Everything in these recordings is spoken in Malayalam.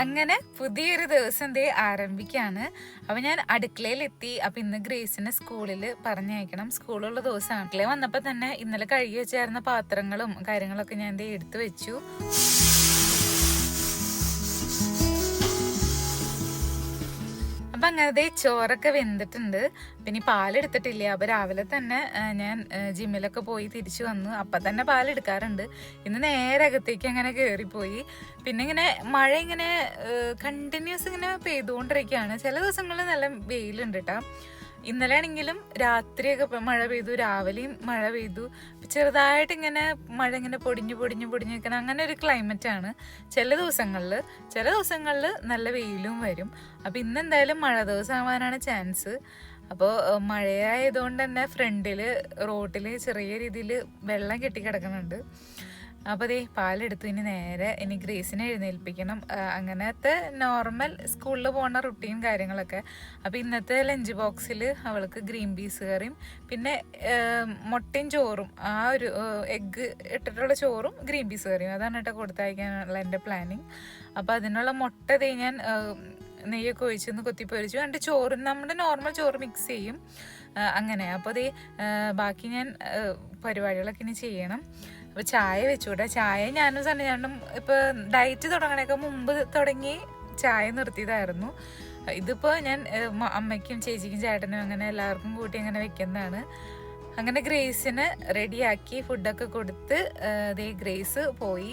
അങ്ങനെ പുതിയൊരു ദിവസം ദേ ആരംഭിക്കുകയാണ് അപ്പൊ ഞാൻ അടുക്കളയിലെത്തി. അപ്പൊ ഇന്ന് ഗ്രേസിനെ സ്കൂളിൽ പറഞ്ഞയക്കണം. സ്കൂളുള്ള ദിവസമാണ് അടുക്കളയിൽ വന്നപ്പോൾ തന്നെ ഇന്നലെ കഴുകി വെച്ചായിരുന്ന പാത്രങ്ങളും കാര്യങ്ങളൊക്കെ ഞാൻ ദേ എടുത്തു വെച്ചു. അപ്പൊ അങ്ങനത്തെ ചോറൊക്കെ വെന്തിട്ടുണ്ട്. പിന്നെ പാലെടുത്തിട്ടില്ല അപ്പൊ രാവിലെ തന്നെ ഞാൻ ജിമ്മിലൊക്കെ പോയി തിരിച്ചു വന്നു. അപ്പൊ തന്നെ പാലെടുക്കാറുണ്ട് ഇന്ന് നേരെ അകത്തേക്ക് അങ്ങനെ കയറിപ്പോയി പിന്നെ ഇങ്ങനെ മഴ ഇങ്ങനെ കണ്ടിന്യൂസ് ഇങ്ങനെ പെയ്തുകൊണ്ടിരിക്കുകയാണ്. ചില ദിവസങ്ങളിൽ നല്ല വെയിലുണ്ട് കേട്ടോ ഇന്നലെ ആണെങ്കിലും രാത്രിയൊക്കെ മഴ പെയ്തു രാവിലെയും മഴ പെയ്തു. ചെറുതായിട്ട് ഇങ്ങനെ മഴ ഇങ്ങനെ പൊടിഞ്ഞു പൊടിഞ്ഞു പൊടിഞ്ഞു നിൽക്കണം അങ്ങനെ ഒരു ക്ലൈമറ്റ് ആണ് ചില ദിവസങ്ങളിൽ. ചില ദിവസങ്ങളിൽ നല്ല വെയിലും വരും. അപ്പോൾ ഇന്ന് എന്തായാലും മഴ ദിവസമാവാനാണ് ചാൻസ് അപ്പോൾ മഴയായതുകൊണ്ട് തന്നെ ഫ്രണ്ടിൽ റോട്ടിൽ ചെറിയ രീതിയിൽ വെള്ളം കെട്ടിക്കിടക്കുന്നുണ്ട് അപ്പോൾ ദേ പാലെടുത്തു ഇനി നേരെ ഇനി ഗ്രേസിനെ എഴുന്നേൽപ്പിക്കണം. അങ്ങനത്തെ നോർമൽ സ്കൂളിൽ പോകുന്ന റുട്ടീൻ കാര്യങ്ങളൊക്കെ. അപ്പോൾ ഇന്നത്തെ ലഞ്ച് ബോക്സിൽ അവൾക്ക് ഗ്രീൻ പീസ് കറിയും പിന്നെ മുട്ടയും ചോറും ആ ഒരു എഗ്ഗ് ഇട്ടിട്ടുള്ള ചോറും ഗ്രീൻ പീസ് കറിയും. അതാണ് കേട്ടോ കൊടുത്തയക്കാനുള്ള എന്റെ പ്ലാനിങ് അപ്പോൾ അതിനുള്ള മുട്ട ദേ ഞാൻ നെയ്യൊക്കെ ഒഴിച്ചൊന്ന് കൊത്തിപ്പൊരിച്ചു എന്നിട്ട് ചോറ് നമ്മുടെ നോർമൽ ചോറ് മിക്സ് ചെയ്യും. അങ്ങനെ. അപ്പോൾ ദേ ബാക്കി ഞാൻ പരിപാടികളൊക്കെ ഇനി ചെയ്യണം. അപ്പോൾ ചായ വെച്ചുകൂടെ. ചായ ഞാനും സണ്ണിച്ചാണ്ടും ഇപ്പോൾ ഡയറ്റ് തുടങ്ങണേക്കാൾ മുമ്പ് തുടങ്ങി ചായ നിർത്തിയതായിരുന്നു. ഇതിപ്പോ ഞാൻ അമ്മയ്ക്കും ചേച്ചിക്കും ചേട്ടനും അങ്ങനെ എല്ലാവർക്കും കൂട്ടി അങ്ങനെ വെക്കുന്നതാണ്. അങ്ങനെ ഗ്രേസിന് റെഡിയാക്കി ഫുഡൊക്കെ കൊടുത്ത് ദേ ഗ്രേസ് പോയി.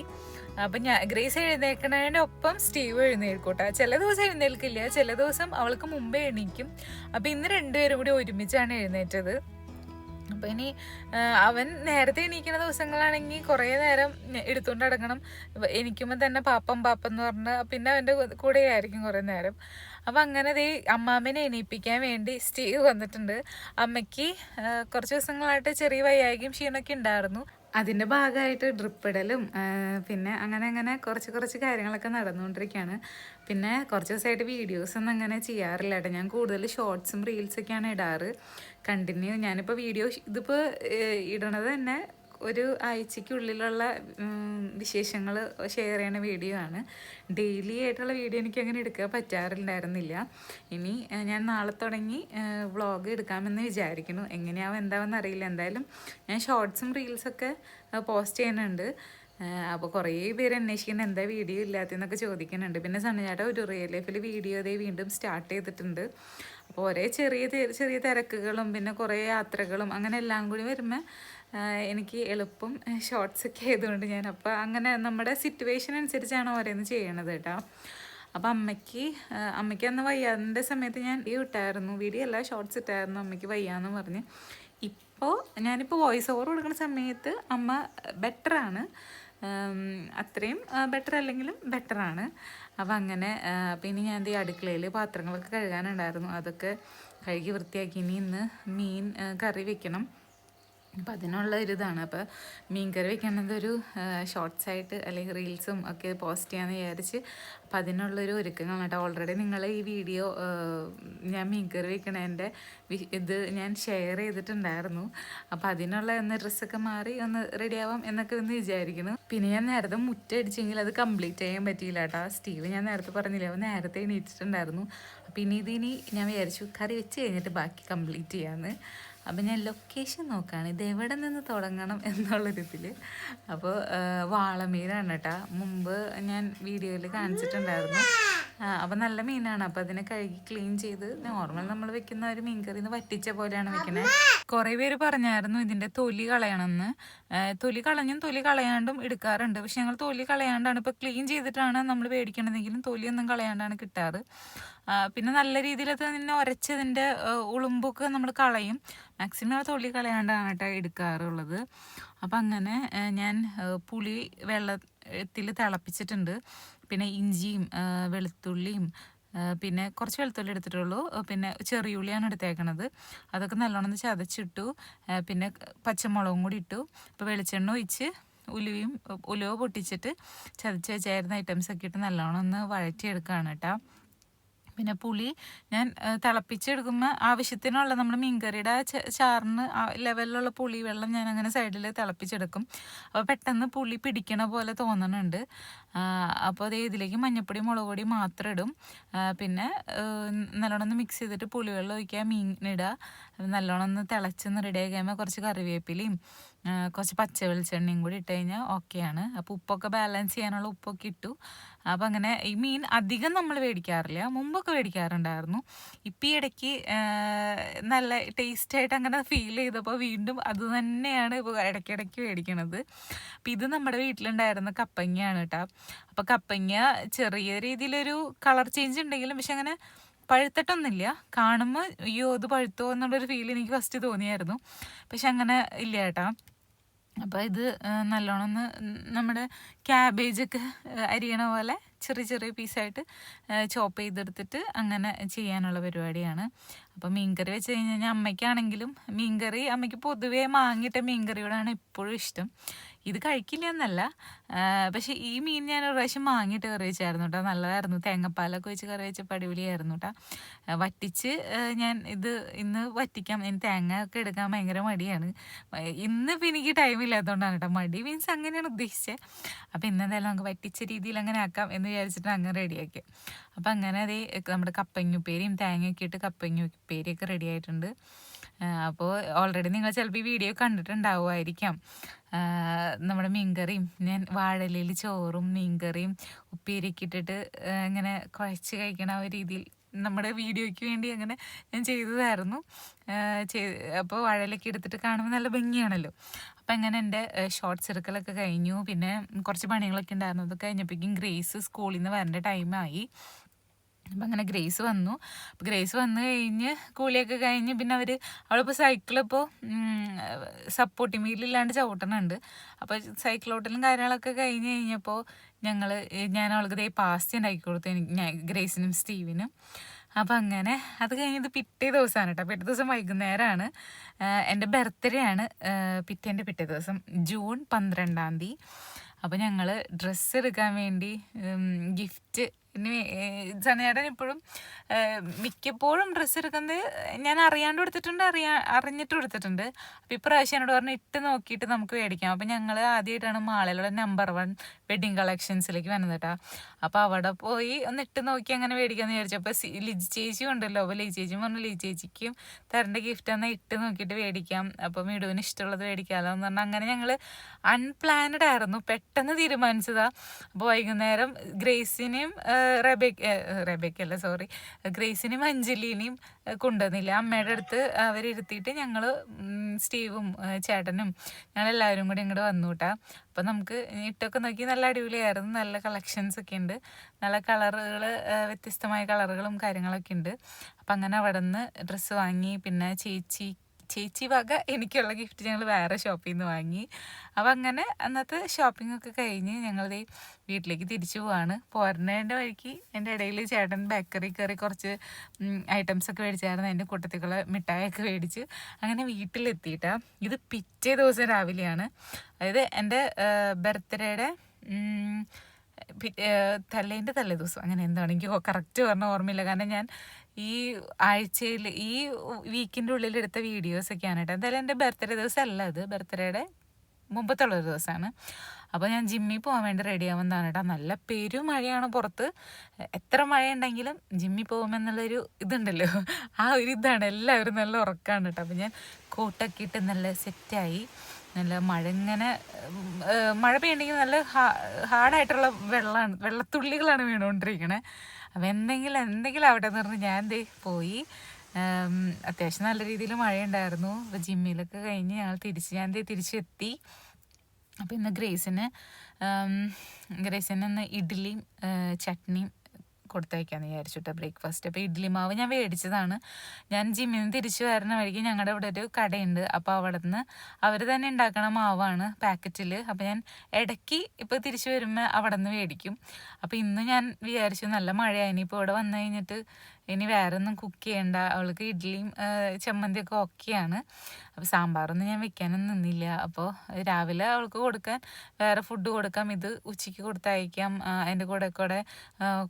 അപ്പം ഞാൻ ഗ്രേസ് എഴുന്നേൽക്കുന്നതിന്റെ ഒപ്പം സ്റ്റീവ് എഴുന്നേൽക്കൂട്ടാ. ചില ദിവസം എഴുന്നേൽക്കില്ല ചില ദിവസം അവൾക്ക് മുമ്പേ എണീക്കും. അപ്പം ഇന്ന് രണ്ടുപേരും കൂടി ഒരുമിച്ചാണ് എഴുന്നേറ്റത്. അപ്പൊ ഇനി അവൻ നേരത്തെ എണീക്കുന്ന ദിവസങ്ങളാണെങ്കിൽ കുറേ നേരം എടുത്തുകൊണ്ട് നടക്കണം. എണീക്കുമ്പോൾ തന്നെ പാപ്പം പാപ്പം എന്ന് പറഞ്ഞ് പിന്നെ അവന്റെ കൂടെ ആയിരിക്കും കുറേ നേരം. അപ്പോൾ അങ്ങനെ ദേ അമ്മാമ്മനെ എണീപ്പിക്കാൻ വേണ്ടി സ്റ്റീവ് വന്നിട്ടുണ്ട്. അമ്മയ്ക്ക് കുറച്ച് ദിവസങ്ങളായിട്ട് ചെറിയ വയ്യായികയും ക്ഷീണമൊക്കെ ഉണ്ടായിരുന്നു. അതിന്റെ ഭാഗമായിട്ട് ഡ്രിപ്പിടലും പിന്നെ അങ്ങനെ അങ്ങനെ കുറച്ച് കുറച്ച് കാര്യങ്ങളൊക്കെ നടന്നുകൊണ്ടിരിക്കുകയാണ് പിന്നെ കുറച്ച് ദിവസമായിട്ട് വീഡിയോസ് ഒന്നും അങ്ങനെ ചെയ്യാറില്ല കേട്ടോ. ഞാൻ കൂടുതൽ ഷോർട്സും റീൽസൊക്കെയാണ് ഇടാറ്. കണ്ടിന്യൂ ഞാനിപ്പോൾ വീഡിയോ ഇതിപ്പോൾ ഇടണത് തന്നെ ഒരു ആഴ്ചയ്ക്കുള്ളിലുള്ള വിശേഷങ്ങൾ ഷെയർ ചെയ്യുന്ന വീഡിയോ ആണ്. ഡെയിലി ആയിട്ടുള്ള വീഡിയോ എനിക്ക് അങ്ങനെ എടുക്കാൻ പറ്റാറില്ലായിരുന്നില്ല. ഇനി ഞാൻ നാളെ തുടങ്ങി വ്ളോഗ് എടുക്കാമെന്ന് വിചാരിക്കുന്നു. എങ്ങനെയാവും എന്താവെന്ന് അറിയില്ല എന്തായാലും ഞാൻ ഷോർട്സും റീൽസൊക്കെ പോസ്റ്റ് ചെയ്യുന്നുണ്ട്. അപ്പോൾ കുറേ പേര് അന്വേഷിക്കുന്നത് എന്താ വീഡിയോ ഇല്ലാത്തതെന്നൊക്കെ ചോദിക്കുന്നുണ്ട്. പിന്നെ സണ്ണിചാട്ട ഒരു റിയൽ ലൈഫിൽ വീഡിയോ അതേ വീണ്ടും സ്റ്റാർട്ട് ചെയ്തിട്ടുണ്ട്. അപ്പോൾ ഒരേ ചെറിയ ചെറിയ തിരക്കുകളും പിന്നെ കുറേ യാത്രകളും അങ്ങനെ എല്ലാം കൂടി വരുമ്പോൾ എനിക്ക് എളുപ്പം ഷോർട്സ് ഒക്കെ ആയതുകൊണ്ട് ഞാൻ അപ്പോൾ അങ്ങനെ നമ്മുടെ സിറ്റുവേഷൻ അനുസരിച്ചാണ് ഓരോന്ന് ചെയ്യണത് കേട്ടോ അപ്പം അമ്മയ്ക്ക് അമ്മയ്ക്ക് അന്ന് വയ്യാതിന്റെ സമയത്ത് ഞാൻ വീഡിയോ ഇട്ടായിരുന്നു വീഡിയോ അല്ല ഷോർട്സ് ഇട്ടായിരുന്നു അമ്മയ്ക്ക് വയ്യാന്ന് പറഞ്ഞ്. ഇപ്പോൾ ഞാനിപ്പോൾ വോയിസ് ഓവർ കൊടുക്കുന്ന സമയത്ത് അമ്മ ബെറ്ററാണ് അത്രയും ബെറ്റർ അല്ലെങ്കിലും ബെറ്ററാണ് അപ്പോൾ അങ്ങനെ പിന്നെ ഞാൻ ഈ അടുക്കളയിൽ പാത്രങ്ങളൊക്കെ കഴുകാനുണ്ടായിരുന്നു. അതൊക്കെ കഴുകി വൃത്തിയാക്കി ഇനി ഇന്ന് മീൻ കറി വെക്കണം. അപ്പം അതിനുള്ള ഒരു ഇതാണ്. അപ്പോൾ മീൻകറി വെക്കണത് ഒരു ഷോർട്സ് ആയിട്ട് അല്ലെങ്കിൽ റീൽസും ഒക്കെ പോസ്റ്റ് ചെയ്യാമെന്ന് വിചാരിച്ച് അപ്പം അതിനുള്ളൊരു ഒരുക്കങ്ങൾ കേട്ടോ. ഓൾറെഡി നിങ്ങൾ ഈ വീഡിയോ ഞാൻ മീൻകറി വെക്കണതിന്റെ ഇത് ഞാൻ ഷെയർ ചെയ്തിട്ടുണ്ടായിരുന്നു. അപ്പം അതിനുള്ള ഒന്ന് ഡ്രസ്സൊക്കെ മാറി ഒന്ന് റെഡി ആവാം എന്നൊക്കെ ഒന്ന് വിചാരിക്കുന്നു. പിന്നെ ഞാൻ നേരത്തെ മുറ്റടിച്ചെങ്കിൽ അത് കംപ്ലീറ്റ് ചെയ്യാൻ പറ്റിയില്ല കേട്ടോ. സ്റ്റീവ് ഞാൻ നേരത്തെ പറഞ്ഞില്ല അവൻ നേരത്തെ എണീറ്റിട്ടുണ്ടായിരുന്നു. അപ്പം ഇനി ഇതിനി ഞാൻ വിചാരിച്ചു കറി വെച്ച് കഴിഞ്ഞിട്ട് ബാക്കി കംപ്ലീറ്റ് ചെയ്യാമെന്ന് അപ്പം ഞാൻ ലൊക്കേഷൻ നോക്കുകയാണ് ഇത് എവിടെ നിന്ന് തുടങ്ങണം എന്നുള്ളൊരിതിൽ അപ്പോൾ വാളമീനാണ് കേട്ടോ മുമ്പ് ഞാൻ വീഡിയോയിൽ കാണിച്ചിട്ടുണ്ടായിരുന്നു. അപ്പം നല്ല മീനാണ്. അപ്പോൾ അതിനെ കഴുകി ക്ലീൻ ചെയ്ത് നോർമൽ നമ്മൾ വെക്കുന്ന ഒരു മീൻകറി വറ്റിച്ച പോലെയാണ് വെക്കുന്നത് കുറേ പേര് പറഞ്ഞായിരുന്നു ഇതിന്റെ തൊലി കളയണമെന്ന് തൊലി കളഞ്ഞും തൊലി കളയാണ്ടും എടുക്കാറുണ്ട്. പക്ഷെ ഞങ്ങൾ തൊലി കളയാണ്ടാണ്. ഇപ്പോൾ ക്ലീൻ ചെയ്തിട്ടാണ് നമ്മൾ മേടിക്കണതെങ്കിലും തൊലിയൊന്നും കളയാണ്ടാണ് കിട്ടാറ്. പിന്നെ നല്ല രീതിയിൽ അത് നിന്നെ ഉരച്ചതിന്റെ ഉളുമ്പൊക്കെ നമ്മൾ കളയും. മാക്സിമം തൊലി കളയാണ്ടാണ് കേട്ടോ എടുക്കാറുള്ളത്. അപ്പം അങ്ങനെ ഞാൻ പുളി വെള്ളത്തിൽ തിളപ്പിച്ചിട്ടുണ്ട്. പിന്നെ ഇഞ്ചിയും വെളുത്തുള്ളിയും പിന്നെ കുറച്ച് വെളുത്തുള്ളി എടുത്തിട്ടുള്ളൂ. പിന്നെ ചെറിയുള്ളിയാണ് എടുത്തേക്കണത്. അതൊക്കെ നല്ലോണം ചതച്ചിട്ടു പിന്നെ പച്ചമുളകും കൂടി ഇട്ടു. ഇപ്പോൾ വെളിച്ചെണ്ണ ഒഴിച്ച് ഉലുവയും ഉലുവ പൊട്ടിച്ചിട്ട് ചതച്ച് വെച്ചായിരുന്ന ഐറ്റംസൊക്കെ ഇട്ട് നല്ലോണം ഒന്ന് വഴറ്റിയെടുക്കുകയാണ് കേട്ടോ. പിന്നെ പുളി ഞാൻ തിളപ്പിച്ചെടുക്കുമ്പോൾ ആവശ്യത്തിനുള്ള നമ്മൾ മീൻകറിയുടെ ചാറിന് ലെവലിലുള്ള പുളി വെള്ളം ഞാൻ അങ്ങനെ സൈഡിൽ തിളപ്പിച്ചെടുക്കും. അപ്പോൾ പെട്ടെന്ന് പുളി പിടിക്കണ പോലെ തോന്നണുണ്ട്. അപ്പോൾ അതേ ഇതിലേക്ക് മഞ്ഞപ്പൊടി മുളക് പൊടി മാത്രം ഇടും. പിന്നെ നല്ലോണം ഒന്ന് മിക്സ് ചെയ്തിട്ട് പുളിവെള്ളം ഒഴിക്കുക മീനിടുക നല്ലോണം ഒന്ന് തിളച്ച് റെഡി കുറച്ച് കറിവേപ്പിലയും കുറച്ച് പച്ച വെളിച്ചെണ്ണയും കൂടി ഇട്ട് കഴിഞ്ഞാൽ ഓക്കെയാണ്. അപ്പോൾ ഉപ്പൊക്കെ ബാലൻസ് ചെയ്യാനുള്ള ഉപ്പൊക്കെ ഇട്ടു. അപ്പം അങ്ങനെ ഈ മീൻ അധികം നമ്മൾ മേടിക്കാറില്ല മുമ്പൊക്കെ മേടിക്കാറുണ്ടായിരുന്നു ഇപ്പം ഈ ഇടയ്ക്ക് നല്ല ടേസ്റ്റായിട്ട് അങ്ങനെ ഫീൽ ചെയ്തപ്പോൾ വീണ്ടും അത് തന്നെയാണ് ഇപ്പോൾ ഇടയ്ക്കിടയ്ക്ക് മേടിക്കണത് അപ്പം ഇത് നമ്മുടെ വീട്ടിലുണ്ടായിരുന്ന കപ്പങ്ങയാണ് കേട്ടോ അപ്പോൾ കപ്പങ്ങ ചെറിയ രീതിയിലൊരു കളർ ചേഞ്ച് ഉണ്ടെങ്കിലും പക്ഷെ അങ്ങനെ പഴുത്തിട്ടൊന്നുമില്ല. കാണുമ്പോൾ അയ്യോ ഇത് പഴുത്തോ എന്നുള്ളൊരു ഫീൽ എനിക്ക് ഫസ്റ്റ് തോന്നിയായിരുന്നു. പക്ഷെ അങ്ങനെ ഇല്ല കേട്ടാ അപ്പോൾ ഇത് നല്ലോണം ഒന്ന് നമ്മുടെ ക്യാബേജൊക്കെ അരിയണ പോലെ ചെറിയ ചെറിയ പീസായിട്ട് ചോപ്പ് ചെയ്തെടുത്തിട്ട് അങ്ങനെ ചെയ്യാനുള്ള പരിപാടിയാണ്. അപ്പോൾ മീൻകറി വെച്ച് കഴിഞ്ഞ് കഴിഞ്ഞാൽ അമ്മയ്ക്കാണെങ്കിലും മീൻകറി അമ്മയ്ക്ക് പൊതുവേ മാങ്ങിയിട്ട മീൻകറിയോടാണ് എപ്പോഴും ഇഷ്ടം. ഇത് കഴിക്കില്ല എന്നല്ല പക്ഷെ ഈ മീൻ ഞാൻ ഒരു പ്രാവശ്യം വാങ്ങിയിട്ട് കറി വെച്ചായിരുന്നു കേട്ടോ നല്ലതായിരുന്നു. തേങ്ങപ്പാലൊക്കെ വെച്ച് കറി വെച്ചപ്പോൾ അടിപൊളിയായിരുന്നു കേട്ടോ വറ്റിച്ച് ഞാൻ ഇത് ഇന്ന് വറ്റിക്കാം. ഇനി തേങ്ങ ഒക്കെ എടുക്കാൻ ഭയങ്കര മടിയാണ്. ഇന്ന് ഇപ്പം എനിക്ക് ടൈം ഇല്ലാത്തതുകൊണ്ടാണ് കേട്ടോ മടി മീൻസ് അങ്ങനെയാണ് ഉദ്ദേശിച്ചത് അപ്പോൾ ഇന്നെന്തായാലും നമുക്ക് വറ്റിച്ച രീതിയിൽ അങ്ങനെ ആക്കാം എന്ന് വിചാരിച്ചിട്ട് അങ്ങനെ റെഡിയാക്കി അപ്പോൾ അങ്ങനെ അതേ നമ്മുടെ കപ്പങ്ങുപ്പേരിയും തേങ്ങയൊക്കെ ഇട്ട് കപ്പങ്ങുപ്പേരിയൊക്കെ റെഡി ആയിട്ടുണ്ട്. അപ്പോൾ ഓൾറെഡി നിങ്ങൾ ചിലപ്പോൾ ഈ വീഡിയോ കണ്ടിട്ടുണ്ടാവുമായിരിക്കാം. നമ്മുടെ മീൻകറിയും ഞാൻ വാഴയിലയിൽ ചോറും മീൻകറിയും ഉപ്പേരിക്കിട്ടിട്ട് ഇങ്ങനെ കുഴച്ച് കഴിക്കണ ആ ഒരു രീതിയിൽ നമ്മുടെ വീഡിയോയ്ക്ക് വേണ്ടി അങ്ങനെ ഞാൻ ചെയ്തതായിരുന്നു. ചെയ്ത് അപ്പോൾ വാഴയിലൊക്കെ എടുത്തിട്ട് കാണുമ്പോൾ നല്ല ഭംഗിയാണല്ലോ. അപ്പം അങ്ങനെ എന്റെ ഷോർട്ട് സർക്കിളൊക്കെ കഴിഞ്ഞു. പിന്നെ കുറച്ച് പണികളൊക്കെ ഉണ്ടായിരുന്നു. അത് കഴിഞ്ഞപ്പോഴേക്കും ഗ്രേസ് സ്കൂളിൽ നിന്ന് വരേണ്ട ടൈമായി അപ്പം അങ്ങനെ ഗ്രേസ് വന്നു. അപ്പോൾ ഗ്രേസ് വന്നു കഴിഞ്ഞ് കൂലിയൊക്കെ കഴിഞ്ഞ് പിന്നെ അവർ അവളിപ്പോൾ സൈക്കിളിപ്പോൾ സപ്പോർട്ടിംഗ് വീലില്ലാണ്ട് ചവിട്ടണുണ്ട്. അപ്പോൾ സൈക്കിളോട്ടലും കാര്യങ്ങളൊക്കെ കഴിഞ്ഞ് കഴിഞ്ഞപ്പോൾ ഞങ്ങൾ ഞാൻ അവൾക്ക് ദേ പാസ്റ്റി ഉണ്ടാക്കി കൊടുത്തു എനിക്ക് ഞാൻ ഗ്രേസിനും സ്റ്റീവിനും. അപ്പം അങ്ങനെ അത് കഴിഞ്ഞത് പിറ്റേ ദിവസമാണ് കേട്ടോ. പിറ്റേ ദിവസം വൈകുന്നേരമാണ് എന്റെ ബർത്ത്ഡേ ആണ്. പിറ്റേന്റെ പിറ്റേ ദിവസം ജൂൺ പന്ത്രണ്ടാം തീയതി. അപ്പോൾ ഞങ്ങൾ ഡ്രസ്സ് എടുക്കാൻ വേണ്ടി ഗിഫ്റ്റ് ഇനി ജനേടൻ ഇപ്പോഴും മിക്കപ്പോഴും ഡ്രസ്സ് എടുക്കുന്നത് ഞാൻ അറിയാണ്ട് എടുത്തിട്ടുണ്ട് അറിയാ അറിഞ്ഞിട്ട് എടുത്തിട്ടുണ്ട്. അപ്പോൾ ഇപ്രാവശ്യം എന്നോട് പറഞ്ഞു ഇട്ട് നോക്കിയിട്ട് നമുക്ക് മേടിക്കാം. അപ്പം ഞങ്ങൾ ആദ്യമായിട്ടാണ് മാളയിലുള്ള നമ്പർ വൺ വെഡിങ് കളക്ഷൻസിലേക്ക് വന്നത് കേട്ടോ അപ്പോൾ അവിടെ പോയി ഒന്ന് ഇട്ട് നോക്കി അങ്ങനെ മേടിക്കാമെന്ന് വിചാരിച്ചു അപ്പോൾ ലിജ് ചേച്ചി ഉണ്ടല്ലോ. അപ്പോൾ ലിജി ചേച്ചി പറഞ്ഞു ലിജി ചേച്ചിക്കും തരേണ്ട ഗിഫ്റ്റ് എന്നാൽ ഇട്ട് നോക്കിയിട്ട് മേടിക്കാം. അപ്പോൾ മിടുവിന് ഇഷ്ടമുള്ളത് മേടിക്കാമല്ലോ എന്ന് പറഞ്ഞാൽ അങ്ങനെ ഞങ്ങൾ അൺപ്ലാനഡ് ആയിരുന്നു. പെട്ടെന്ന് തീരുമാനിച്ചതാണ് അപ്പോൾ വൈകുന്നേരം ഗ്രേസിനെയും റെബേക്ക് റബേക്കല്ല സോറി ഗ്രേസിനെയും അഞ്ജലിനെയും കൊണ്ടുവന്നില്ല. അമ്മയുടെ അടുത്ത് അവരിരുത്തിയിട്ട് ഞങ്ങൾ സ്റ്റീവും ചേട്ടനും ഞങ്ങളെല്ലാവരും കൂടി ഇങ്ങോട്ട് വന്നു കേട്ടാ അപ്പം നമുക്ക് ഇട്ടൊക്കെ നോക്കി നല്ല അടിപൊളിയായിരുന്നു. നല്ല കളക്ഷൻസ് ഒക്കെ ഉണ്ട് നല്ല കളറുകൾ വ്യത്യസ്തമായ കളറുകളും കാര്യങ്ങളൊക്കെ ഉണ്ട് അപ്പം അങ്ങനെ അവിടെ നിന്ന് ഡ്രസ്സ് വാങ്ങി. പിന്നെ ചേച്ചി ചേച്ചി വക എനിക്കുള്ള ഗിഫ്റ്റ് ഞങ്ങൾ വേറെ ഷോപ്പിൽ നിന്ന് വാങ്ങി. അപ്പം അങ്ങനെ അന്നത്തെ ഷോപ്പിംഗ് ഒക്കെ കഴിഞ്ഞ് ഞങ്ങൾ വീട്ടിലേക്ക് തിരിച്ചു പോവാണ്. പോരുന്നതിന്റെ വഴിക്ക് എന്റെ ഇടയിൽ ചേട്ടൻ ബേക്കറി കയറി കുറച്ച് ഐറ്റംസ് ഒക്കെ മേടിച്ചായിരുന്നു. എന്റെ കൂട്ടത്തിലുള്ള മിഠായിയൊക്കെ മേടിച്ച് അങ്ങനെ വീട്ടിലെത്തിയിട്ടാണ് ഇത് പിറ്റേ ദിവസം രാവിലെയാണ്. അതായത് എന്റെ ബർത്ത്ഡേയുടെ തലേന്റെ തലേ ദിവസം അങ്ങനെ എന്താണ് എനിക്ക് കറക്റ്റ് പറഞ്ഞ ഓർമ്മയില്ല. കാരണം ഞാൻ ഈ ആഴ്ചയിൽ ഈ വീക്കിന്റെ ഉള്ളിൽ എടുത്ത വീഡിയോസൊക്കെയാണ് കേട്ടോ. എന്തായാലും എന്റെ ബർത്ത്ഡേ ദിവസം അല്ല അത് ബർത്ത്ഡേയുടെ മുമ്പത്തുള്ളൊരു ദിവസമാണ്. അപ്പോൾ ഞാൻ ജിമ്മിൽ പോകാൻ വേണ്ടി റെഡി ആവുന്നതാണ് കേട്ടോ. നല്ല പെരുമഴയാണ് പുറത്ത്. എത്ര മഴ ഉണ്ടെങ്കിലും ജിമ്മിൽ പോകുമെന്നുള്ളൊരു ഇതുണ്ടല്ലോ. ആ ഒരു ഇതാണ്. എല്ലാവരും നല്ല ഉറക്കമാണ് കേട്ടോ. അപ്പോൾ ഞാൻ കോട്ടൊക്കെ ഇട്ട് നല്ല സെറ്റായി നല്ല മഴ ഇങ്ങനെ മഴ പെയ്യണമെങ്കിൽ നല്ല ഹാ ഹാർഡായിട്ടുള്ള വെള്ളമാണ് വെള്ളത്തുള്ളികളാണ് വീണുകൊണ്ടിരിക്കണേ അപ്പോൾ എന്തെങ്കിലും എന്തെങ്കിലും ആവട്ടെ എന്ന് പറഞ്ഞ് ഞാൻ ദേ പോയി. അത്യാവശ്യം നല്ല രീതിയിൽ മഴയുണ്ടായിരുന്നു. അപ്പോൾ ജിമ്മിലൊക്കെ കഴിഞ്ഞ് ഞങ്ങൾ തിരിച്ച് ഞാൻ ദേ തിരിച്ചെത്തി. അപ്പോൾ ഇന്ന് ഗ്രേസിന് ഗ്രേസിന് ഇന്ന് ഇഡ്ഡലിയും ചട്നിയും കൊടുത്തയക്കാന്ന് വിചാരിച്ചിട്ട് ബ്രേക്ക്ഫാസ്റ്റ് അപ്പോൾ ഇഡ്ഡലി മാവ് ഞാൻ മേടിച്ചതാണ്. ഞാൻ ജിമ്മിൽ നിന്ന് തിരിച്ചു വരുന്ന വഴിക്ക് ഞങ്ങളുടെ ഇവിടെ ഒരു കടയുണ്ട്. അപ്പോൾ അവിടെ നിന്ന് അവർ തന്നെ ഉണ്ടാക്കണ മാവാണ് പാക്കറ്റിൽ അപ്പോൾ ഞാൻ ഇടയ്ക്ക് ഇപ്പോൾ തിരിച്ചു വരുമ്പോൾ അവിടെ നിന്ന് മേടിക്കും. അപ്പോൾ ഇന്ന് ഞാൻ വിചാരിച്ചു നല്ല മഴയായി. ഇപ്പോൾ ഇവിടെ വന്നു കഴിഞ്ഞിട്ട് ഇനി വേറെ ഒന്നും കുക്ക് ചെയ്യണ്ട. അവൾക്ക് ഇഡ്ഡലിയും ചമ്മന്തിയൊക്കെ ഓക്കെയാണ് അപ്പോൾ സാമ്പാറൊന്നും ഞാൻ വെക്കാനൊന്നും നിന്നില്ല. അപ്പോൾ രാവിലെ അവൾക്ക് കൊടുക്കാൻ വേറെ ഫുഡ് കൊടുക്കാം. ഇത് ഉച്ചയ്ക്ക് കൊടുത്തയക്കാം. അതിന്റെ കൂടെ കൂടെ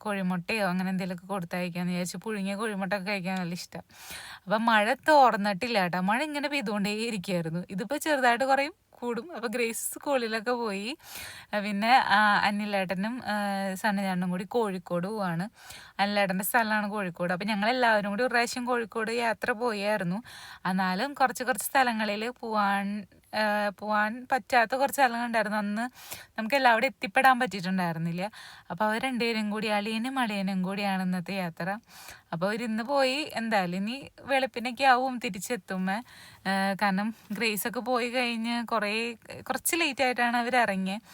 കോഴിമുട്ടയോ അങ്ങനെ എന്തെങ്കിലുമൊക്കെ കൊടുത്തയക്കാമെന്ന് വിചാരിച്ചു പുഴുങ്ങിയ കോഴിമുട്ട ഒക്കെ കഴിക്കാൻ നല്ല ഇഷ്ടം. അപ്പം മഴ തോർന്നിട്ടില്ല കേട്ടോ. മഴ ഇങ്ങനെ പെയ്തുകൊണ്ടേ ഇരിക്കുകയായിരുന്നു ഇതിപ്പോൾ ചെറുതായിട്ട് കുറയും. കൂടും. അപ്പോൾ ഗ്രേസ് സ്കൂളിലൊക്കെ പോയി. പിന്നെ അനിലേട്ടനും സണ്ണചാണ്ടനും കൂടി കോഴിക്കോട് പോവാണ്. അനിലേട്ടന്റെ സ്ഥലമാണ് കോഴിക്കോട്. അപ്പോൾ ഞങ്ങൾ എല്ലാവരും കൂടി ഒരു പ്രാവശ്യം കോഴിക്കോട് യാത്ര പോയായിരുന്നു. എന്നാലും കുറച്ച് കുറച്ച് സ്ഥലങ്ങളിൽ പോവാൻ പോവാൻ പറ്റാത്ത കുറച്ച് സ്ഥലങ്ങളുണ്ടായിരുന്നു അന്ന് നമുക്ക് എല്ലാവരും എത്തിപ്പെടാൻ പറ്റിയിട്ടുണ്ടായിരുന്നില്ല. അപ്പോൾ അവർ രണ്ടുപേരും കൂടി അളിയനും അളിയനും കൂടിയാണ് ഇന്നത്തെ യാത്ര. അപ്പോൾ അവർ ഇന്ന് പോയി എന്തായാലും ഇനി വെളുപ്പിനൊക്കെ ആവും തിരിച്ചെത്തുമ്പോ കാരണം ഗ്രേസൊക്കെ പോയി കഴിഞ്ഞ് കുറേ കുറച്ച് ലേറ്റ് ആയിട്ടാണ് അവർ ഇറങ്ങിയത്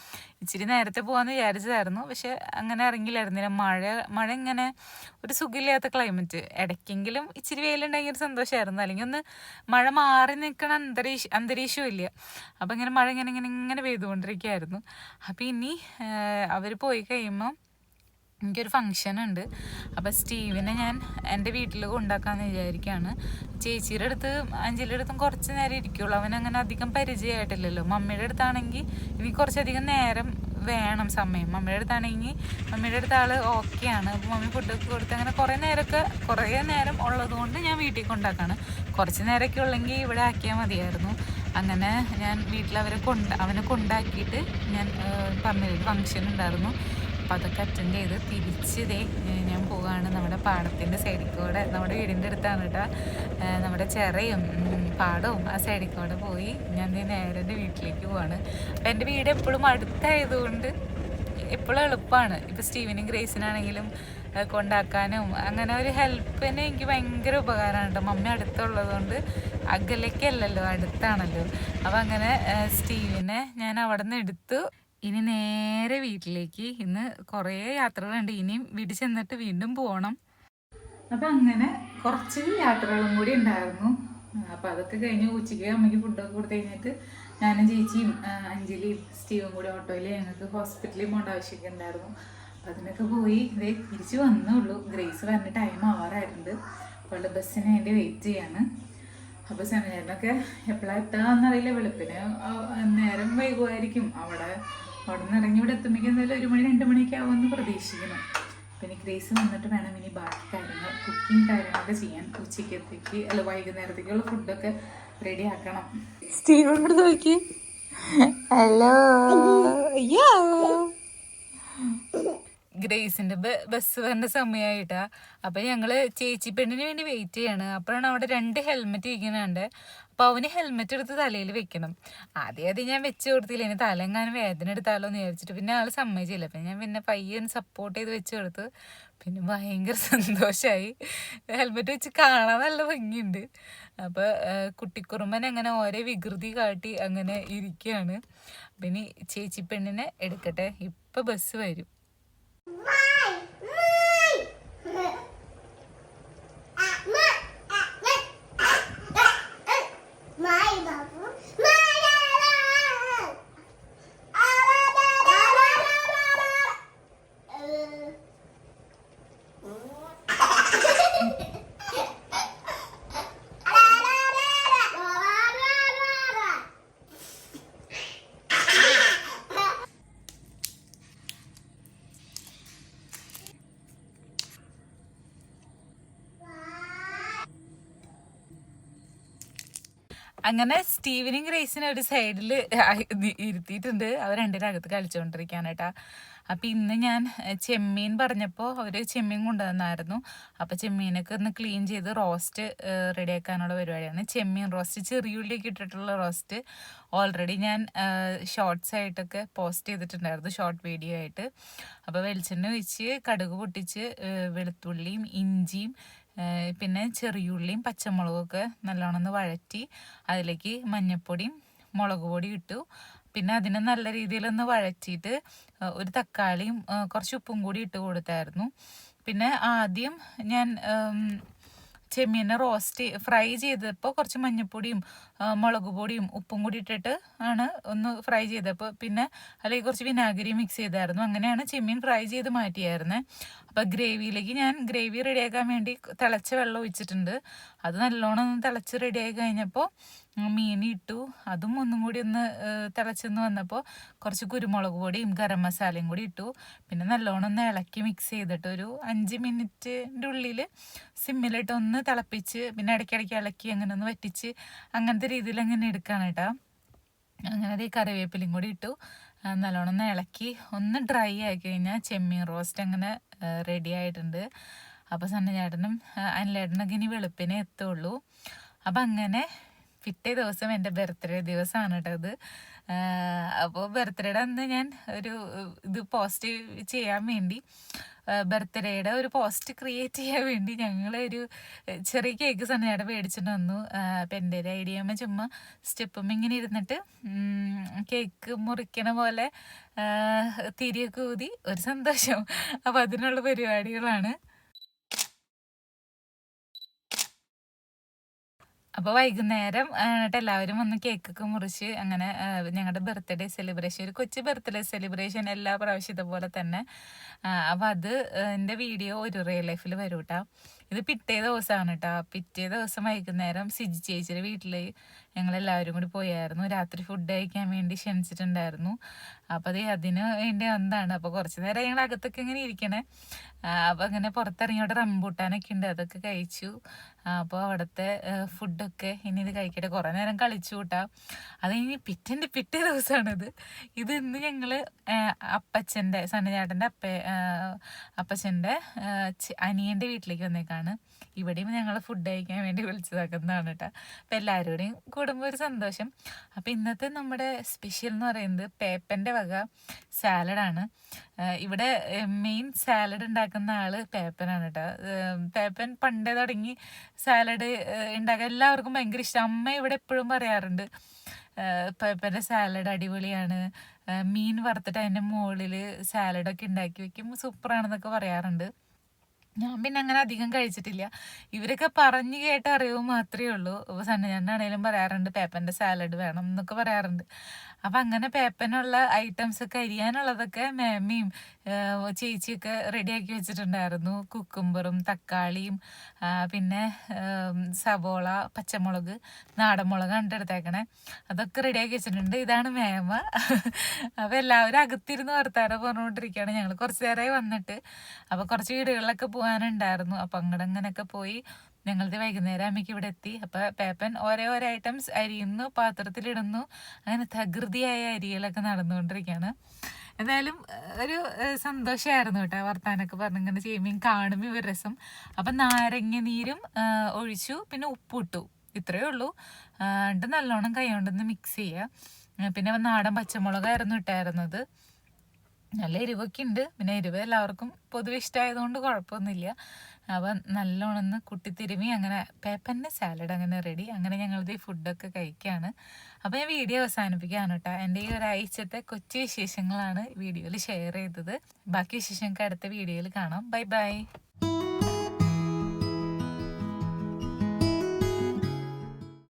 ഇച്ചിരി നേരത്തെ പോകാമെന്ന് വിചാരിച്ചതായിരുന്നു. പക്ഷെ അങ്ങനെ ഇറങ്ങില്ലായിരുന്നില്ല. മഴ മഴ ഇങ്ങനെ ഒരു സുഖമില്ലാത്ത ക്ലൈമറ്റ് ഇടയ്ക്കെങ്കിലും ഇച്ചിരി വെയിലുണ്ടെങ്കിൽ ഒരു സന്തോഷമായിരുന്നു അല്ലെങ്കിൽ ഒന്ന് മഴ മാറി നിൽക്കണ അന്തരീക്ഷ അന്തരീക്ഷവും ഇല്ല. അപ്പം ഇങ്ങനെ മഴ ഇങ്ങനെ ഇങ്ങനെ ഇങ്ങനെ പെയ്തുകൊണ്ടിരിക്കുകയായിരുന്നു. അപ്പം ഇനി അവർ പോയി കഴിയുമ്പോൾ എനിക്കൊരു ഫങ്ഷൻ ഉണ്ട്. അപ്പോൾ സ്റ്റീവിനെ ഞാൻ എന്റെ വീട്ടിൽ കൊണ്ടാക്കാമെന്ന് വിചാരിക്കുകയാണ് ചേച്ചിയുടെ അടുത്ത് അഞ്ജലിയുടെ അടുത്തും കുറച്ച് നേരം ഇരിക്കുള്ളൂ. അവനങ്ങനെ അധികം പരിചയമായിട്ടില്ലല്ലോ. മമ്മിയുടെ അടുത്താണെങ്കിൽ ഇനി കുറച്ചധികം നേരം വേണം സമയം. മമ്മിയുടെ അടുത്താണെങ്കിൽ മമ്മിയുടെ അടുത്ത ആൾ ഓക്കെയാണ് അപ്പോൾ മമ്മി ഫുഡൊക്കെ കൊടുത്ത് അങ്ങനെ കുറേ നേരമൊക്കെ കുറേ നേരം ഉള്ളതുകൊണ്ട് ഞാൻ വീട്ടിൽ കൊണ്ടാക്കാണ്. കുറച്ച് നേരമൊക്കെ ഉള്ളെങ്കിൽ ഇവിടെ ആക്കിയാൽ മതിയായിരുന്നു. അങ്ങനെ ഞാൻ വീട്ടിൽ അവരെ കൊണ്ട് അവനെ കൊണ്ടാക്കിയിട്ട് ഞാൻ പറഞ്ഞൊരു ഫങ്ഷൻ ഉണ്ടായിരുന്നു. അപ്പം അതൊക്കെ അറ്റൻഡ് ചെയ്ത് തിരിച്ച് ദേ ഞാൻ പോവുകയാണ് നമ്മുടെ പാടത്തിന്റെ സൈഡിൽ കൂടെ. നമ്മുടെ വീടിന്റെ അടുത്താണ് കേട്ടോ നമ്മുടെ ചെറയും പാടവും ആ സൈഡിൽ കൂടെ പോയി ഞാൻ നേരെ എന്റെ വീട്ടിലേക്ക് പോവാണ്. അപ്പം എന്റെ വീട് എപ്പോഴും അടുത്തായതുകൊണ്ട് എപ്പോഴും എളുപ്പമാണ് ഇപ്പം സ്റ്റീവനും ഗ്രേസിനാണെങ്കിലും കൊണ്ടാക്കാനും അങ്ങനെ ഒരു ഹെൽപ്പിന് എനിക്ക് ഭയങ്കര ഉപകാരമാണ് കേട്ടോ മമ്മി അടുത്തുള്ളത് കൊണ്ട് അകലേക്കല്ലല്ലോ അടുത്താണല്ലോ. അപ്പം അങ്ങനെ സ്റ്റീവിനെ ഞാൻ അവിടെ നിന്ന് എടുത്തു. ഇനി നേരെ വീട്ടിലേക്ക്. ഇന്ന് കുറേ യാത്രകളുണ്ട്. ഇനിയും വീട്ടിൽ ചെന്നിട്ട് വീണ്ടും പോകണം അപ്പം അങ്ങനെ കുറച്ച് യാത്രകളും കൂടി ഉണ്ടായിരുന്നു. അപ്പം അതൊക്കെ കഴിഞ്ഞ് ഉച്ചയ്ക്ക് അമ്മയ്ക്ക് ഫുഡൊക്കെ കൊടുത്തു കഴിഞ്ഞിട്ട് ഞാനും ചേച്ചിയും അഞ്ജലി അഞ്ജലിയും സ്റ്റീവും കൂടി ഓട്ടോയിൽ ഞങ്ങൾക്ക് ഹോസ്പിറ്റലിൽ പോകേണ്ട ആവശ്യമൊക്കെ ഉണ്ടായിരുന്നു. അപ്പം അതിനൊക്കെ പോയി. ഇതേ തിരിച്ച് വന്നുള്ളൂ ഗ്രേസ് വരേണ്ട ടൈം ആവാറായിട്ടുണ്ട്. അപ്പോൾ ബസ്സിന് വേണ്ടി വെയിറ്റ് ചെയ്യാണ്. അപ്പോൾ സെമിനാറിനൊക്കെ എപ്പോഴാണ് എത്താന്നറിയില്ല വെളുപ്പിന്. നേരം വൈകുമായിരിക്കും. അവിടെ അവിടെ നിന്ന് ഇറങ്ങി ഇവിടെ എത്തുമ്പോൾ എന്തായാലും ഒരു മണി രണ്ട് മണിയൊക്കെ ആവുമെന്ന് പ്രതീക്ഷിക്കുന്നു. പിന്നെ ഗ്രേസ് വന്നിട്ട് വേണം ഇനി ബാക്കി കാര്യങ്ങൾ കുക്കിംഗ് കാര്യങ്ങളൊക്കെ ചെയ്യാൻ ഉച്ചക്കത്തേക്ക് അല്ല വൈകുന്നേരത്തേക്കുള്ള ഫുഡൊക്കെ റെഡി ആക്കണം. സ്റ്റീവൻ നോക്കി ഹലോ അയ്യോ. ഗ്രേസിന്റെ ബസ് വരുന്ന സമയമായിട്ടാ അപ്പൊ ഞങ്ങൾ ചേച്ചി പെണ്ണിന് വേണ്ടി വെയിറ്റ് ചെയ്യാണ്. അപ്പോഴാണ് അവിടെ രണ്ട് ഹെൽമെറ്റ് ഇരിക്കുന്നുണ്ട്. അപ്പൊ അവന് ഹെൽമെറ്റ് എടുത്ത് തലയിൽ വെക്കണം. ആദ്യം ആദ്യം ഞാൻ വെച്ച് കൊടുത്തില്ല. ഇനി തലങ്ങാനും വേദന എടുത്താലോ എന്ന് വിചാരിച്ചിട്ട് പിന്നെ ആൾ സമ്മതിച്ചില്ല. അപ്പൊ ഞാൻ പിന്നെ പയ്യൻ സപ്പോർട്ട് ചെയ്ത് വെച്ച് കൊടുത്ത്. പിന്നെ ഭയങ്കര സന്തോഷമായി ഹെൽമെറ്റ് വെച്ച് കാണാൻ നല്ല ഭംഗിയുണ്ട്. അപ്പൊ ആ, കുട്ടിക്കുറുമ്പൻ അങ്ങനെ ഓരോ വികൃതി കാട്ടി അങ്ങനെ ഇരിക്കുകയാണ്. പിന്നെ ചേച്ചി പെണ്ണിനെ എടുക്കട്ടെ. ഇപ്പൊ ബസ് വരും. Why? അങ്ങനെ സ്റ്റീവനും ഗ്രേസിനെ ഒരു സൈഡിൽ ഇരുത്തിയിട്ടുണ്ട്. അവർ രണ്ടിനകത്ത് കളിച്ചുകൊണ്ടിരിക്കാനായിട്ടാ അപ്പം ഇന്ന് ഞാൻ ചെമ്മീൻ പറഞ്ഞപ്പോൾ അവർ ചെമ്മീൻ കൊണ്ടുവന്നായിരുന്നു. അപ്പോൾ ചെമ്മീനൊക്കെ ഒന്ന് ക്ലീൻ ചെയ്ത് റോസ്റ്റ് റെഡിയാക്കാനുള്ള പരിപാടിയാണ്. ചെമ്മീൻ റോസ്റ്റ് ചെറിയുള്ളിയൊക്കെ ഇട്ടിട്ടുള്ള റോസ്റ്റ്. ഓൾറെഡി ഞാൻ ഷോർട്സ് ആയിട്ടൊക്കെ പോസ്റ്റ് ചെയ്തിട്ടുണ്ടായിരുന്നു ഷോർട്ട് വീഡിയോ ആയിട്ട്. അപ്പോൾ വെളിച്ചെണ്ണ ഒഴിച്ച് കടുക് പൊട്ടിച്ച് വെളുത്തുള്ളിയും ഇഞ്ചിയും പിന്നെ ചെറിയുള്ളിയും പച്ചമുളകൊക്കെ നല്ലോണം വഴറ്റി അതിലേക്ക് മഞ്ഞൾപ്പൊടിയും മുളക് പൊടി ഇട്ടു. പിന്നെ അതിനെ നല്ല രീതിയിലൊന്ന് വഴറ്റിയിട്ട് ഒരു തക്കാളിയും കുറച്ച് ഉപ്പും കൂടി ഇട്ട് കൊടുത്തായിരുന്നു. പിന്നെ ആദ്യം ഞാൻ ചെമ്മീനെ റോസ്റ്റ് ഫ്രൈ ചെയ്തപ്പോൾ കുറച്ച് മഞ്ഞൾപ്പൊടിയും മുളക് പൊടിയും ഉപ്പും കൂടി ഇട്ടിട്ട് ആണ് ഒന്ന് ഫ്രൈ ചെയ്തപ്പോൾ പിന്നെ അല്ലെങ്കിൽ കുറച്ച് വിനാഗിരി മിക്സ് ചെയ്തായിരുന്നു. അങ്ങനെയാണ് ചെമ്മീൻ ഫ്രൈ ചെയ്ത് മാറ്റിയായിരുന്നത് അപ്പോൾ ഗ്രേവിയിലേക്ക് ഞാൻ ഗ്രേവി റെഡിയാക്കാൻ വേണ്ടി തിളച്ച വെള്ളം ഒഴിച്ചിട്ടുണ്ട്. അത് നല്ലോണം ഒന്ന് തിളച്ച് റെഡിയായി കഴിഞ്ഞപ്പോൾ മീൻ ഇട്ടു. അതും ഒന്നും കൂടി ഒന്ന് തിളച്ചെന്ന് വന്നപ്പോൾ കുറച്ച് കുരുമുളക് പൊടിയും ഗരം മസാലയും കൂടി ഇട്ടു. പിന്നെ നല്ലോണം ഒന്ന് ഇളക്കി മിക്സ് ചെയ്തിട്ട് ഒരു അഞ്ച് മിനിറ്റിന്റെ ഉള്ളിൽ സിമ്മിലിട്ട് ഒന്ന് തിളപ്പിച്ച് പിന്നെ ഇടയ്ക്കിടയ്ക്ക് ഇളക്കി അങ്ങനെ ഒന്ന് വറ്റിച്ച് അങ്ങനത്തെ രീതിയിൽ അങ്ങനെ എടുക്കുകയാണ് കേട്ടോ. അങ്ങനെ അത് ഈ കറിവേപ്പിലയും കൂടി ഇട്ടു. നല്ലോണം ഇളക്കി. ഒന്ന് ഡ്രൈ ആക്കി കഴിഞ്ഞാൽ ചെമ്മീൻ റോസ്റ്റ് അങ്ങനെ റെഡി ആയിട്ടുണ്ട്. അപ്പോൾ സണ്ണചേട്ടനും അനിലേട്ടനൊക്കെ ഇനി വെളുപ്പിനെ എത്തുള്ളൂ. അപ്പം അങ്ങനെ പിറ്റേ ദിവസം എന്റെ ബർത്ത്ഡേ ദിവസമാണ് കേട്ടോ ഇത്. അപ്പോൾ ബർത്ത്ഡേയുടെ അന്ന് ഞാൻ ഒരു ഇത് പോസ്റ്റ് ചെയ്യാൻ വേണ്ടി ബർത്ത്ഡേയുടെ ഒരു പോസ്റ്റ് ക്രിയേറ്റ് ചെയ്യാൻ വേണ്ടി ഞങ്ങൾ ഒരു ചെറിയ കേക്ക് സന്നയുടെ മേടിച്ചിട്ട് വന്നു. അപ്പം എന്റെ ഒരു ഐഡിയ അമ്മ ചുമ്മാ സ്റ്റെപ്പും ഇങ്ങനെ ഇരുന്നിട്ട് കേക്ക് മുറിക്കണ പോലെ തിരിയൊക്കെ ഊതി. ഒരു സന്തോഷം. അപ്പോൾ അതിനുള്ള പരിപാടികളാണ്. അപ്പോൾ വൈകുന്നേരം എന്നിട്ട് എല്ലാവരും വന്ന് കേക്കൊക്കെ മുറിച്ച് അങ്ങനെ ഞങ്ങളുടെ ബർത്ത്ഡേ സെലിബ്രേഷൻ ഒരു കൊച്ചു ബർത്ത്ഡേ സെലിബ്രേഷൻ എല്ലാ പ്രാവശ്യം ഇതുപോലെ തന്നെ. അപ്പോൾ അത് എന്റെ വീഡിയോ ഒരു റിയൽ ലൈഫിൽ വരും കേട്ടോ ഇത് പിറ്റേ ദിവസമാണ് കേട്ടോ പിറ്റേ ദിവസം വൈകുന്നേരം സിജി ചേച്ചിയുടെ വീട്ടിൽ ഞങ്ങളെല്ലാവരും കൂടി പോയായിരുന്നു. രാത്രി ഫുഡ് കഴിക്കാൻ വേണ്ടി ക്ഷണിച്ചിട്ടുണ്ടായിരുന്നു. അപ്പോൾ അത് അതിന് വേണ്ടി വന്നതാണ്. അപ്പോൾ കുറച്ച് നേരം ഞങ്ങൾ അകത്തൊക്കെ ഇങ്ങനെ ഇരിക്കണേ. അപ്പോൾ അങ്ങനെ പുറത്തിറങ്ങി അവിടെ റംബൂട്ടാനൊക്കെ ഉണ്ട്. അതൊക്കെ കഴിച്ചു. അപ്പോൾ അവിടുത്തെ ഫുഡൊക്കെ ഇനി ഇത് കഴിക്കട്ടെ. കുറേ നേരം കളിച്ചു കൂട്ടാം അത് ഇനി പിറ്റേന്റെ പിറ്റേ ദിവസമാണിത് ഇത് ഇന്ന് ഞങ്ങൾ അപ്പച്ചന്റെ സണ്ണിചാട്ടന്റെ അപ്പ അപ്പച്ചന്റെ അനിയന്റെ വീട്ടിലേക്ക് വന്നേക്കാണ്. ഇവിടെയും ഞങ്ങൾ ഫുഡ് കഴിക്കാൻ വേണ്ടി വിളിച്ചതാക്കുന്നതാണ് കേട്ടോ അപ്പം എല്ലാവരുടെയും കൂടുമ്പോൾ ഒരു സന്തോഷം. അപ്പം ഇന്നത്തെ നമ്മുടെ സ്പെഷ്യൽ എന്ന് പറയുന്നത് പേപ്പന്റെ വക സാലഡാണ് ഇവിടെ മെയിൻ സാലഡ് ഉണ്ടാക്കുന്ന ആൾ പേപ്പനാണ് കേട്ടോ പേപ്പൻ പണ്ടേ തുടങ്ങി സാലഡ് ഉണ്ടാക്കാൻ എല്ലാവർക്കും ഭയങ്കര ഇഷ്ടം. അമ്മ ഇവിടെ എപ്പോഴും പറയാറുണ്ട് പേപ്പന്റെ സാലഡ് അടിപൊളിയാണ്. മീൻ വറുത്തിട്ട് അതിന്റെ മുകളിൽ സാലഡൊക്കെ ഉണ്ടാക്കി വെക്കും. സൂപ്പറാണെന്നൊക്കെ പറയാറുണ്ട്. ഞാൻ പിന്നെ അങ്ങനെ അധികം കഴിച്ചിട്ടില്ല. ഇവരൊക്കെ പറഞ്ഞു കേട്ട അറിവ് മാത്രമേ ഉള്ളൂ. അപ്പോൾ സണ്ണചാണ്ടാണേലും പറയാറുണ്ട് പേപ്പറിന്റെ സാലഡ് വേണം എന്നൊക്കെ പറയാറുണ്ട്. അപ്പം അങ്ങനെ പേപ്പനുള്ള ഐറ്റംസ് ഒക്കെ അരിയാനുള്ളതൊക്കെ മേമയും ചേച്ചിയൊക്കെ റെഡിയാക്കി വെച്ചിട്ടുണ്ടായിരുന്നു. കുക്കുംബറും തക്കാളിയും പിന്നെ സവോള പച്ചമുളക് നാടൻ മുളക് കണ്ടെടുത്തേക്കണേ അതൊക്കെ റെഡിയാക്കി വെച്ചിട്ടുണ്ട്. ഇതാണ് മേമ. അപ്പോൾ എല്ലാവരും അകത്തിരുന്ന് വർത്താനം പറഞ്ഞുകൊണ്ടിരിക്കുകയാണ്. ഞങ്ങൾ കുറച്ച് നേരമായി വന്നിട്ട്. അപ്പോൾ കുറച്ച് വീടുകളിലൊക്കെ പോകാനുണ്ടായിരുന്നു. അപ്പം അങ്ങോട്ട് അങ്ങനെയൊക്കെ പോയി ഞങ്ങളുടെ വൈകുന്നേരം അമ്മയ്ക്ക് ഇവിടെ എത്തി. അപ്പോൾ പേപ്പൻ ഓരോ ഓരോ ഐറ്റംസ് അരിയുന്നു പാത്രത്തിലിടുന്നു. അങ്ങനെ തകൃതിയായ അരികളൊക്കെ നടന്നുകൊണ്ടിരിക്കുകയാണ്. എന്തായാലും ഒരു സന്തോഷമായിരുന്നു കേട്ടോ വർത്താനൊക്കെ പറഞ്ഞ് ഇങ്ങനെ ചെയ്യുമ്പോൾ കാണുമ്പോൾ ഒരു രസം. അപ്പം നാരങ്ങ നീരും ഒഴിച്ചു പിന്നെ ഉപ്പിട്ടു. ഇത്രയേ ഉള്ളൂ. എന്നിട്ട് നല്ലോണം കൈ കൊണ്ടൊന്ന് മിക്സ് ചെയ്യുക പിന്നെ നാടൻ പച്ചമുളകായിരുന്നു ഇട്ടായിരുന്നത്. നല്ല എരിവൊക്കെ ഉണ്ട്. പിന്നെ എരിവ് എല്ലാവർക്കും പൊതുവെ ഇഷ്ടമായതുകൊണ്ട് കുഴപ്പമൊന്നുമില്ല. അപ്പം നല്ലോണം ഒന്ന് കുട്ടിത്തിരുമി അങ്ങനെ പേപ്പറിന്റെ സാലഡ് അങ്ങനെ റെഡി. അങ്ങനെ ഞങ്ങളിത് ഈ ഫുഡൊക്കെ കഴിക്കുകയാണ് അപ്പോൾ ഞാൻ വീഡിയോ അവസാനിപ്പിക്കുകയാണ് കേട്ടോ. എന്റെ ഈ ഒരാഴ്ചത്തെ കൊച്ചു വിശേഷങ്ങളാണ് വീഡിയോയിൽ ഷെയർ ചെയ്തത്. ബാക്കി വിശേഷങ്ങൾക്ക് അടുത്ത വീഡിയോയിൽ കാണാം. Bye bye.